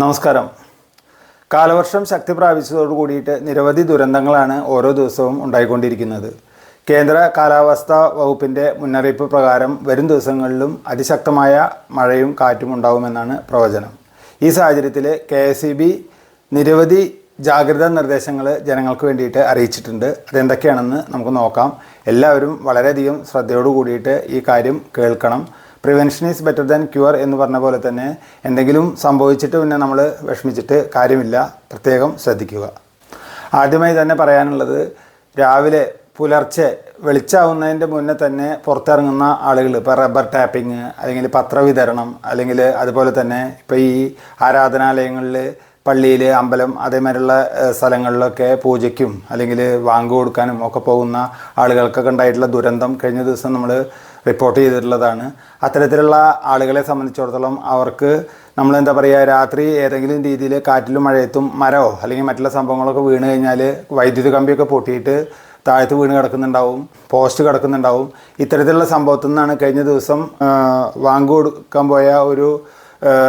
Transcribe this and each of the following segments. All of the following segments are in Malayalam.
നമസ്കാരം. കാലവർഷം ശക്തി പ്രാപിച്ചതോടു കൂടിയിട്ട് നിരവധി ദുരന്തങ്ങളാണ് ഓരോ ദിവസവും ഉണ്ടായിക്കൊണ്ടിരിക്കുന്നത്. കേന്ദ്ര കാലാവസ്ഥാ വകുപ്പിന്റെ മുന്നറിയിപ്പ് പ്രകാരം വരും ദിവസങ്ങളിലും അതിശക്തമായ മഴയും കാറ്റും ഉണ്ടാകുമെന്നാണ് പ്രവചനം. ഈ സാഹചര്യത്തിൽ കെ എസ് ഇ ബി നിരവധി ജാഗ്രതാ നിർദ്ദേശങ്ങൾ ജനങ്ങൾക്ക് വേണ്ടിയിട്ട് അറിയിച്ചിട്ടുണ്ട്. അതെന്തൊക്കെയാണെന്ന് നമുക്ക് നോക്കാം. എല്ലാവരും വളരെയധികം ശ്രദ്ധയോട് കൂടിയിട്ട് ഈ കാര്യം കേൾക്കണം. Prevention is better than cure എന്ന് പറഞ്ഞ പോലെ തന്നെ എന്തെങ്കിലും സംഭവിച്ചിട്ട് പിന്നെ നമ്മൾ വിഷമിച്ചിട്ട് കാര്യമില്ല. പ്രത്യേകം ശ്രദ്ധിക്കുക. ആദ്യമായി തന്നെ പറയാനുള്ളത് രാവിലെ പുലർച്ചെ വെളിച്ചാവുന്നതിന്റെ മുന്നേ തന്നെ പുറത്തിറങ്ങുന്ന ആളുകൾ ഇപ്പോൾ റബ്ബർ ടാപ്പിംഗ് അല്ലെങ്കിൽ പത്രവിതരണം അല്ലെങ്കിൽ അതുപോലെ തന്നെ ഇപ്പോൾ ഈ ആരാധനാലയങ്ങളിൽ പള്ളിയിൽ അമ്പലം അതേമാതിരിയുള്ള സ്ഥലങ്ങളിലൊക്കെ പൂജയ്ക്കും അല്ലെങ്കിൽ വാങ്ക് കൊടുക്കാനും ഒക്കെ പോകുന്ന ആളുകൾക്കൊക്കെ ഉണ്ടായിട്ടുള്ള ദുരന്തം കഴിഞ്ഞ ദിവസം നമ്മൾ റിപ്പോർട്ട് ചെയ്തിട്ടുള്ളതാണ്. അത്തരത്തിലുള്ള ആളുകളെ സംബന്ധിച്ചിടത്തോളം അവർക്ക് നമ്മൾ എന്താ പറയുക രാത്രി ഏതെങ്കിലും രീതിയിൽ കാറ്റിലും മഴയത്തും മരമോ അല്ലെങ്കിൽ മറ്റുള്ള സംഭവങ്ങളൊക്കെ വീണ് കഴിഞ്ഞാൽ വൈദ്യുതി കമ്പിയൊക്കെ പൊട്ടിയിട്ട് താഴത്ത് വീണ് കിടക്കുന്നുണ്ടാവും പോസ്റ്റ് കിടക്കുന്നുണ്ടാവും. ഇത്തരത്തിലുള്ള സംഭവത്തിൽ നിന്നാണ് കഴിഞ്ഞ ദിവസം വാങ്ങു കൊടുക്കാൻ പോയ ഒരു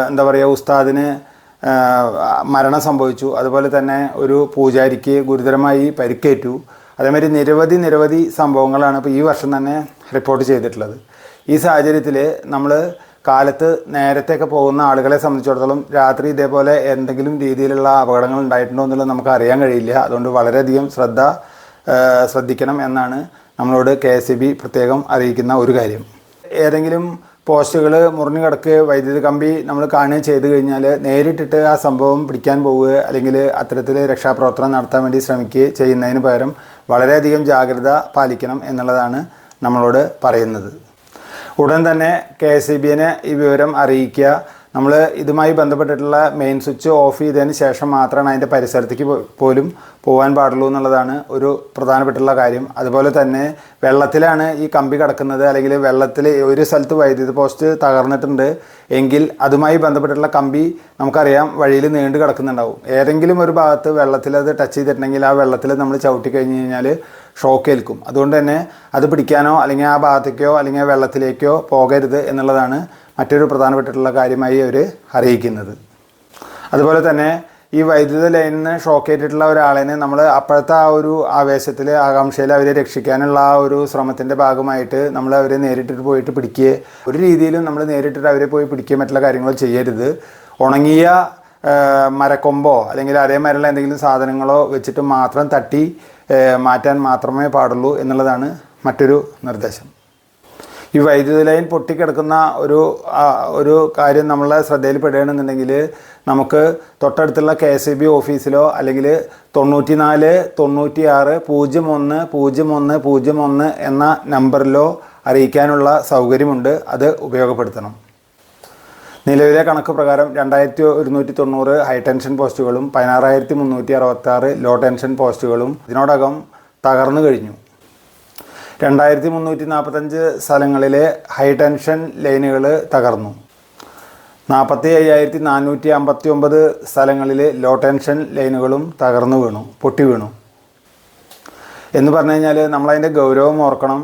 എന്താ പറയുക ഉസ്താദിന് മരണം സംഭവിച്ചു. അതുപോലെ തന്നെ ഒരു പൂജാരിക്ക് ഗുരുതരമായി പരിക്കേറ്റു. അതേമാതിരി നിരവധി നിരവധി സംഭവങ്ങളാണ് ഇപ്പോൾ ഈ വർഷം തന്നെ റിപ്പോർട്ട് ചെയ്തിട്ടുള്ളത്. ഈ സാഹചര്യത്തിൽ നമ്മൾ കാലത്ത് നേരത്തെയൊക്കെ പോകുന്ന ആളുകളെ സംബന്ധിച്ചിടത്തോളം രാത്രി ഇതേപോലെ എന്തെങ്കിലും രീതിയിലുള്ള അപകടങ്ങൾ ഉണ്ടായിട്ടുണ്ടോ എന്നുള്ളത് നമുക്ക് അറിയാൻ കഴിയില്ല. അതുകൊണ്ട് വളരെയധികം ശ്രദ്ധ ശ്രദ്ധിക്കണം എന്നാണ് നമ്മളോട് കെ എസ് പ്രത്യേകം അറിയിക്കുന്ന ഒരു കാര്യം. ഏതെങ്കിലും പോസ്റ്റുകൾ മുറിഞ്ഞു കിടക്കുക വൈദ്യുതി കമ്പി നമ്മൾ കാണുകയും ചെയ്തു കഴിഞ്ഞാൽ നേരിട്ടിട്ട് ആ സംഭവം പിടിക്കാൻ പോവുക അല്ലെങ്കിൽ അത്തരത്തിൽ രക്ഷാപ്രവർത്തനം നടത്താൻ വേണ്ടി ശ്രമിക്കുക ചെയ്യുന്നതിന് പകരം വളരെയധികം ജാഗ്രത പാലിക്കണം എന്നുള്ളതാണ് നമ്മളോട് പറയുന്നത്. ഉടൻ തന്നെ കെ എസ് ഇ ബിനെ ഈ വിവരം അറിയിക്കുക. നമ്മൾ ഇതുമായി ബന്ധപ്പെട്ടിട്ടുള്ള മെയിൻ സ്വിച്ച് ഓഫ് ചെയ്തതിന് ശേഷം മാത്രമാണ് അതിന്റെ പരിസരത്തേക്ക് പോലും പോകാൻ പാടുള്ളൂ എന്നുള്ളതാണ് ഒരു പ്രധാനപ്പെട്ടുള്ള കാര്യം. അതുപോലെ തന്നെ വെള്ളത്തിലാണ് ഈ കമ്പി കിടക്കുന്നത്. അല്ലെങ്കിൽ വെള്ളത്തിൽ ഒരു സ്ഥലത്ത് വൈദ്യുതി പോസ്റ്റ് തകർന്നിട്ടുണ്ട്. എങ്കിൽ അതുമായി ബന്ധപ്പെട്ടിട്ടുള്ള കമ്പി നമുക്കറിയാം വഴിയിൽ നീണ്ടു കിടക്കുന്നുണ്ടാവും. ഏതെങ്കിലും ഒരു ഭാഗത്ത് വെള്ളത്തിൽ അത് ടച്ച് ചെയ്തിട്ടുണ്ടെങ്കിൽ ആ വെള്ളത്തിൽ നമ്മൾ ചവിട്ടി കഴിഞ്ഞ് കഴിഞ്ഞാൽ ഷോക്ക് ഏൽക്കും അതുകൊണ്ട് തന്നെ അത് പിടിക്കാനോ അല്ലെങ്കിൽ ആ ഭാഗത്തേക്കോ അല്ലെങ്കിൽ വെള്ളത്തിലേക്കോ പോകരുത് എന്നുള്ളതാണ് മറ്റൊരു പ്രധാനപ്പെട്ടിട്ടുള്ള കാര്യമായി അവർ അറിയിക്കുന്നത്. അതുപോലെ തന്നെ ഈ വൈദ്യുത ലൈനിൽ നിന്ന് ഷോക്ക് ഏറ്റിട്ടുള്ള ഒരാളിനെ നമ്മൾ അപ്പോഴത്തെ ആ ഒരു ആവേശത്തിൽ ആകാംക്ഷയിൽ അവരെ രക്ഷിക്കാനുള്ള ആ ഒരു ശ്രമത്തിന്റെ ഭാഗമായിട്ട് നമ്മൾ അവരെ നേരിട്ടിട്ട് പോയിട്ട് പിടിക്കുക ഒരു രീതിയിലും നമ്മൾ നേരിട്ടിട്ട് അവരെ പോയി പിടിക്കുക മറ്റുള്ള കാര്യങ്ങൾ ചെയ്യരുത്. ഉണങ്ങിയ മരക്കൊമ്പോ അല്ലെങ്കിൽ അതേമാതിരിയുള്ള എന്തെങ്കിലും സാധനങ്ങളോ വെച്ചിട്ട് മാത്രം തട്ടി മാറ്റാൻ മാത്രമേ പാടുള്ളൂ എന്നുള്ളതാണ് മറ്റൊരു നിർദ്ദേശം. ഈ വൈദ്യുതി ലൈൻ പൊട്ടിക്കിടക്കുന്ന ഒരു ഒരു കാര്യം നമ്മളെ ശ്രദ്ധയിൽ പെടുകയാണെന്നുണ്ടെങ്കിൽ നമുക്ക് തൊട്ടടുത്തുള്ള കെ എസ് ബി ഓഫീസിലോ അല്ലെങ്കിൽ തൊണ്ണൂറ്റി നാല് തൊണ്ണൂറ്റി ആറ് പൂജ്യം ഒന്ന് പൂജ്യം ഒന്ന് പൂജ്യം ഒന്ന് എന്ന നമ്പറിലോ അറിയിക്കാനുള്ള സൗകര്യമുണ്ട്. അത് ഉപയോഗപ്പെടുത്തണം. നിലവിലെ കണക്ക് പ്രകാരം രണ്ടായിരത്തി ഒരുന്നൂറ്റി തൊണ്ണൂറ് ഹൈ ടെൻഷൻ പോസ്റ്റുകളും പതിനാറായിരത്തി മുന്നൂറ്റി അറുപത്തി ആറ് ലോ ടെൻഷൻ പോസ്റ്റുകളും ഇതിനോടകം തകർന്നു കഴിഞ്ഞു. രണ്ടായിരത്തി മുന്നൂറ്റി നാൽപ്പത്തഞ്ച് സ്ഥലങ്ങളിലെ ഹൈ ടെൻഷൻ ലൈനുകൾ തകർന്നു. നാൽപ്പത്തി അയ്യായിരത്തി നാനൂറ്റി അമ്പത്തി ഒമ്പത് സ്ഥലങ്ങളിൽ ലോ ടെൻഷൻ ലൈനുകളും തകർന്നു വീണു പൊട്ടി വീണു. എന്ന് പറഞ്ഞു കഴിഞ്ഞാൽ നമ്മളതിന്റെ ഗൗരവം ഓർക്കണം.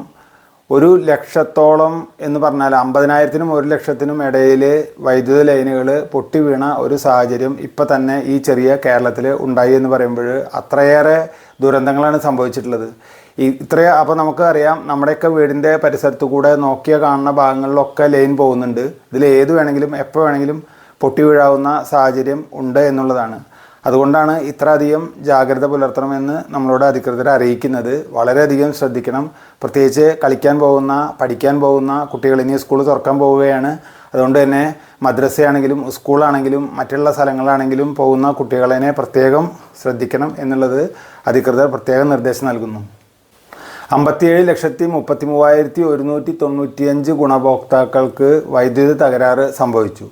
ഒരു ലക്ഷത്തോളം എന്ന് പറഞ്ഞാൽ അമ്പതിനായിരത്തിനും ഒരു ലക്ഷത്തിനും ഇടയിൽ വൈദ്യുത ലൈനുകൾ പൊട്ടി വീണ ഒരു സാഹചര്യം ഇപ്പം തന്നെ ഈ ചെറിയ കേരളത്തിൽ ഉണ്ടായി എന്ന് പറയുമ്പോൾ അത്രയേറെ ദുരന്തങ്ങളാണ് സംഭവിച്ചിട്ടുള്ളത്. ഇത്രയും അപ്പോൾ നമുക്കറിയാം നമ്മുടെയൊക്കെ വീടിന്റെ പരിസരത്ത് കൂടെ നോക്കിയ കാണുന്ന ഭാഗങ്ങളിലൊക്കെ ലൈൻ പോകുന്നുണ്ട്. ഇതിൽ ഏത് വേണമെങ്കിലും എപ്പോൾ വേണമെങ്കിലും പൊട്ടി വീഴാവുന്ന സാഹചര്യം ഉണ്ട് എന്നുള്ളതാണ്. അതുകൊണ്ടാണ് ഇത്രയധികം ജാഗ്രത പുലർത്തണമെന്ന് നമ്മളോട് അധികൃതർ അറിയിക്കുന്നത്. വളരെയധികം ശ്രദ്ധിക്കണം. പ്രത്യേകിച്ച് കളിക്കാൻ പോകുന്ന പഠിക്കാൻ പോകുന്ന കുട്ടികൾ ഇനി സ്കൂൾ തുറക്കാൻ പോവുകയാണ്. അതുകൊണ്ട് തന്നെ മദ്രസയാണെങ്കിലും സ്കൂളാണെങ്കിലും മറ്റുള്ള സ്ഥലങ്ങളാണെങ്കിലും പോകുന്ന കുട്ടികളെ പ്രത്യേകം ശ്രദ്ധിക്കണം എന്നുള്ളത് അധികൃതർ പ്രത്യേക നിർദ്ദേശം നൽകുന്നു. അമ്പത്തിയേഴ് ലക്ഷത്തി മുപ്പത്തി മൂവായിരത്തി ഒരുന്നൂറ്റി തൊണ്ണൂറ്റിയഞ്ച് ഗുണഭോക്താക്കൾക്ക് വൈദ്യുതി തകരാറ് സംഭവിച്ചു.